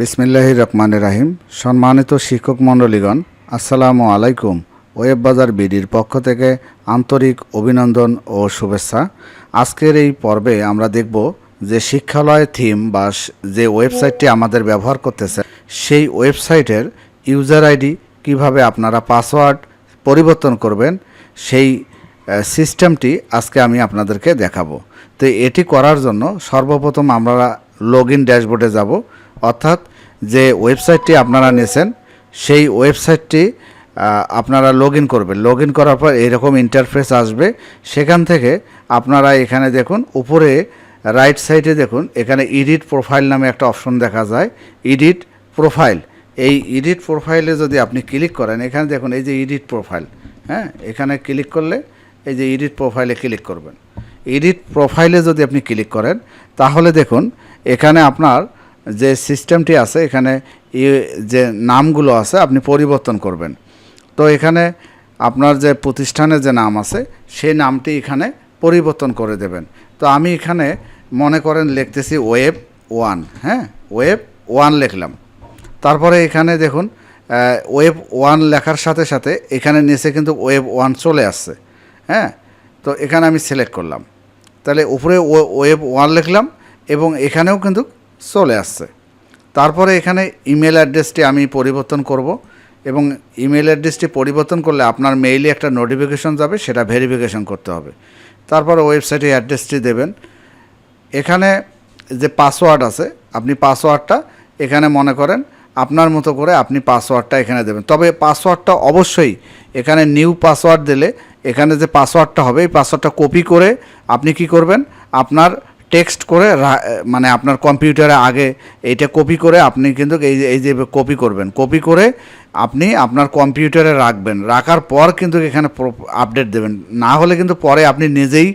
বিসমিল্লাহ রহমান রাহিম। সম্মানিত শিক্ষক মণ্ডলীগণ, আসসালামু আলাইকুম। ওয়েব বাজার বিডির পক্ষ থেকে আন্তরিক অভিনন্দন ও শুভেচ্ছা। আজকের এই পর্বে আমরা দেখব যে শিক্ষালয় থিম বা যে ওয়েবসাইটটি আমাদের ব্যবহার করতেছে, সেই ওয়েবসাইটের ইউজার আইডি কীভাবে আপনারা পাসওয়ার্ড পরিবর্তন করবেন, সেই সিস্টেমটি আজকে আমি আপনাদেরকে দেখাবো। তো এটি করার জন্য সর্বপ্রথম আমরা লগ ইন ড্যাশবোর্ডে যাব। অর্থাৎ যে ওয়েবসাইটটি আপনারা নিয়েছেন সেই ওয়েবসাইটটি আপনারা লগ ইন করবেন। লগ ইন করার পর এইরকম ইন্টারফেস আসবে। সেখান থেকে আপনারা এখানে দেখুন, উপরে রাইট সাইডে দেখুন, এখানে এডিট প্রোফাইল নামে একটা অপশন দেখা যায়। এডিট প্রোফাইল এই এডিট প্রোফাইলে যদি আপনি ক্লিক করেন, এখানে দেখুন এই যে এডিট প্রোফাইল হ্যাঁ? এখানে ক্লিক করলে এই যে এডিট প্রোফাইলে ক্লিক করবেন। এডিট প্রোফাইলে যদি আপনি ক্লিক করেন, তাহলে দেখুন, এখানে আপনার যে সিস্টেমটি আছে, এখানে ই- যে নামগুলো আছে, আপনি পরিবর্তন করবেন। তো এখানে আপনার যে প্রতিষ্ঠানের যে নাম আছে, সেই নামটি এখানে পরিবর্তন করে দেবেন। তো আমি এখানে মনে করেন লিখতেছি ওয়েব ওয়ান হ্যাঁ? ওয়েব ওয়ান লিখলাম। তারপরে এখানে দেখুন ওয়েব ওয়ান লেখার সাথে সাথে এখানে নিচে কিন্তু ওয়েব ওয়ান চলে আসছে হ্যাঁ? তো এখানে আমি সিলেক্ট করলাম। তাহলে উপরে ওয়ে- ওয়েব ওয়ান লিখলাম এবং এখানেও কিন্তু চলে আসছে। তারপরে এখানে ইমেল অ্যাড্রেসটি আমি পরিবর্তন করব এবং ইমেল অ্যাড্রেসটি পরিবর্তন করলে আপনার মেইলে একটা নোটিফিকেশন যাবে, সেটা ভেরিফিকেশন করতে হবে। তারপরে ওয়েবসাইটে অ্যাড্রেসটি দেবেন। এখানে যে পাসওয়ার্ড আছে, আপনি পাসওয়ার্ডটা এখানে মনে করেন, আপনার মতো করে আপনি পাসওয়ার্ডটা এখানে দেবেন। তবে পাসওয়ার্ডটা অবশ্যই এখানে নিউ পাসওয়ার্ড দিলে এখানে যে পাসওয়ার্ডটা হবে, এই পাসওয়ার্ডটা কপি করে আপনি কি করবেন? আপনার টেক্সট করে মানে আপনার কম্পিউটারে আগে এইটা কপি করে আপনি কিন্তু এই এই যে কপি করবেন। কপি করে আপনি আপনার কম্পিউটারে রাখবেন। রাখার পর কিন্তু এখানে আপডেট দেবেন। না হলে কিন্তু পরে আপনি নিজেই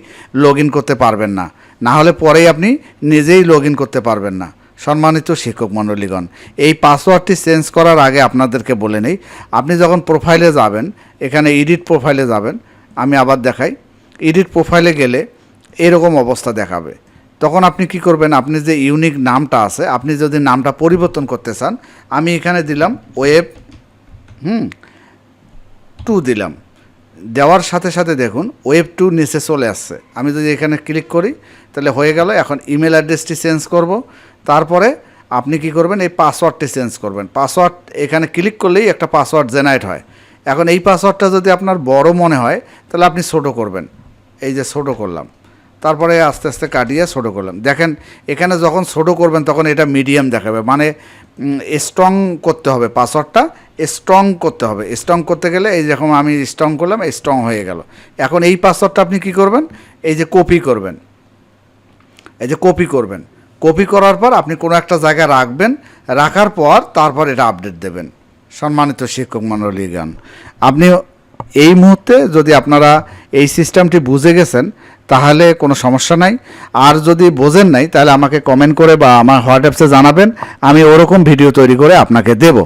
লগ করতে পারবেন না। না হলে পরেই আপনি নিজেই লগ করতে পারবেন না। সম্মানিত শিক্ষক মণ্ডলীগণ, এই পাসওয়ার্ডটি চেঞ্জ করার আগে আপনাদেরকে বলে নেই। আপনি যখন প্রোফাইলে যাবেন, এখানে এডিট প্রোফাইলে যাবেন, আমি আবার দেখাই। এডিট প্রোফাইলে গেলে এরকম অবস্থা দেখাবে। তখন আপনি কি করবেন? আপনি যে ইউনিক নামটা আছে, আপনি যদি নামটা পরিবর্তন করতে চান, আমি এখানে দিলাম ওয়েব হুম টু দিলাম। দেওয়ার সাথে সাথে দেখুন ওয়েব টু নিচে চলে আসছে। আমি যদি এখানে ক্লিক করি, তাহলে হয়ে গেল, এখন ইমেল অ্যাড্রেসটি চেঞ্জ করব। তারপরে আপনি কি করবেন, এই পাসওয়ার্ডটি চেঞ্জ করবেন। পাসওয়ার্ড এখানে ক্লিক করলেই একটা পাসওয়ার্ড জেনারেট হয়। এখন এই পাসওয়ার্ডটা যদি আপনার বড় মনে হয়, তাহলে আপনি ছোটো করবেন। এই যে ছোটো করলাম। তারপরে আস্তে আস্তে কাটিয়ে ছোটো করলাম। দেখেন, এখানে যখন ছোটো করবেন তখন এটা মিডিয়াম দেখাবে। মানে স্ট্রং করতে হবে পাসওয়ার্ডটা স্ট্রং করতে হবে। স্ট্রং করতে গেলে এই যখন আমি স্ট্রং করলাম স্ট্রং হয়ে গেল। এখন এই পাসওয়ার্ডটা আপনি কি করবেন? এই যে কপি করবেন। এই যে কপি করবেন। কপি করার পর আপনি কোনো একটা জায়গায় রাখবেন, রাখার পর তারপর এটা আপডেট দেবেন। সম্মানিত শিক্ষক মণ্ডলীগণ আপনি এই মুহূর্তে যদি আপনারা এই সিস্টেমটি বুঝে গেছেন, তাহলে কোনো সমস্যা নাই। আর যদি বোঝেন নাই, তাহলে আমাকে কমেন্ট করে বা আমার হোয়াটসঅ্যাপসে জানাবেন, আমি ওরকম ভিডিও তৈরি করে আপনাকে দেব।